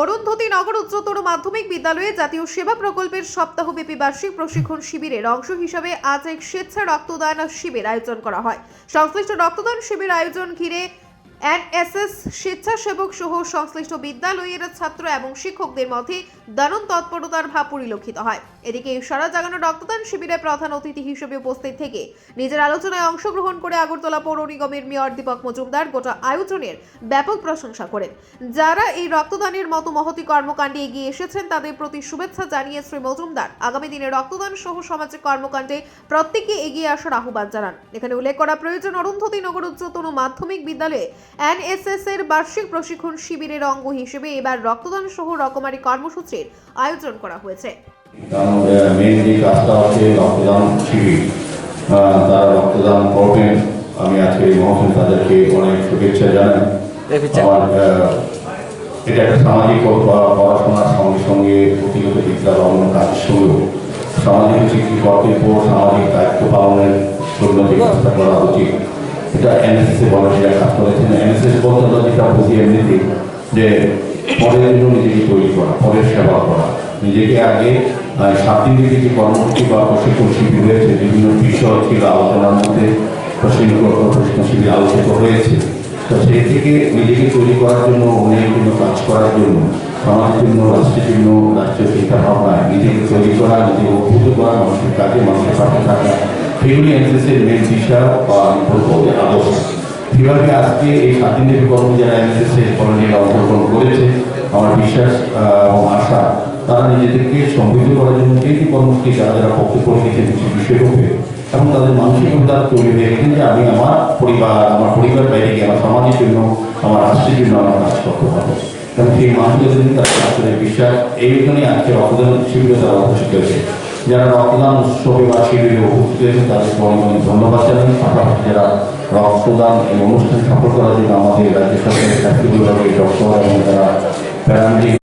অরুন্ধতী নগর উচ্চতর মাধ্যমিক বিদ্যালয়ে জাতীয় সেবা প্রকল্পের সপ্তাহব্যাপী বার্ষিক প্রশিক্ষণ শিবিরের অংশ হিসাবে আজ এক স্বেচ্ছা রক্তদান শিবির আয়োজন করা হয়। সংশ্লিষ্ট রক্তদান শিবির আয়োজন ঘিরে এনএসএস স্বেচ্ছাসেবক সহ সংশ্লিষ্ট বিদ্যালয়ের ছাত্র এবং শিক্ষকদের মধ্যে দারুণ তৎপরতার ভাব পরিলক্ষিত হয়। এদিকে সারা জাগানো রক্তদান শিবিরে প্রধান অতিথি হিসেবে উপস্থিত থেকে নিজের আলোচনায় অংশগ্রহণ করে আগরতলা পৌর নিগমের মেয়র দীপক মজুমদার গোটা আয়োজনের ব্যাপক প্রশংসা করেন। যারা এই রক্তদানের মতো মহতি কর্মকাণ্ডে এগিয়ে এসেছেন, তাদের প্রতি শুভেচ্ছা জানিয়ে শ্রী মজুমদার আগামী দিনে রক্তদান সহ সামাজিক কর্মকাণ্ডে প্রত্যেককে এগিয়ে আসার আহ্বান জানান। এখানে উল্লেখ করা প্রয়োজন অরুন্ধতী নগর উচ্চতর মাধ্যমিক বিদ্যালয়ে এনএসএস এর বার্ষিক প্রশিক্ষণ শিবিরের অঙ্গ হিসেবে এবার রক্তদান সহ রকমারি কর্মসূচির আয়োজন করা হয়েছে। কারণ যে কাজটা হচ্ছে রক্তদান শিবির। তারা রক্তদান করবেন আমি আজকে এই মহসিন তাদেরকে অনেক শুভেচ্ছা জানাই। আমার এটা একটা সামাজিক পড়াশোনার সঙ্গে সঙ্গে প্রতিগত বিদ্যার অন্য কাজের সঙ্গেও সামাজিক কর্তব্য সামাজিক দায়িত্ব পালনের জন্য যে কাজটা করা উচিত। এটা এনএসএসে ভলান্টিয়ার কাজ করেছেন এনএসএস বলতে আমরা যেটা বুঝি এমনিতে যে পরের জন্য নিজেকে তৈরি করা পরের সেবা করা। নিজেকে আগে সাত দিন থেকে যে কর্মসূচি বা প্রশিক্ষণ শিবির হয়েছে বিভিন্ন বিষয় ছিল আলোচনার মধ্যে, প্রশিক্ষণ প্রশিক্ষণ শিবির আলোচিত হয়েছে। তো সেই থেকে নিজেকে তৈরি করার জন্য, অন্যের জন্য, কাজ করার জন্য, সমাজের জন্য, রাষ্ট্রের জন্য, রাষ্ট্রীয় চিন্তা ভাবনা নিজেকে তৈরি করা, নিজেকে অভ্যুত করা, মানুষের কাজে, মানুষের পাশে থাকা সেগুলি এনএসএসের মেন দিশা বা আমি বলব যে আদর্শ সেভাবে আজকে এই দিনের কর্ম যারা এনএসএসের কলোনিরা অংশগ্রহণ করেছে। আমার বিশ্বাস এবং আশা, তারা নিজেদেরকে সমৃদ্ধ করার জন্য যে যে কর্মসূচি যারা যারা বক্তব্য রেখেছেন কিছু এবং তাদের মানসিকতা তৈরি হয়ে গেছেন যে আমি আমার পরিবার আমার পরিবার বাইরে গিয়ে, আমার সমাজের জন্য, আমার রাষ্ট্রের জন্য আমার কাজ করতে পারব। এবং সেই মানসিকতা নিয়ে তারা কাজ করে বিশ্বাস এই জন্যই আজকে রক্তদান শিবিরে তারা উপস্থিত হয়েছে যারা রক্তদান উৎসবে বা শিবিরে উপস্থিত হয়েছে তাদেরকে অনেক অনেক ধন্যবাদ জানাই। পাশাপাশি যারা রক্তদান এই অনুষ্ঠান সফল করার জন্য আমাদের রাজ্য সরকারের চাকরিগুলো ডক্টর এবং যারা প্যারামেডিক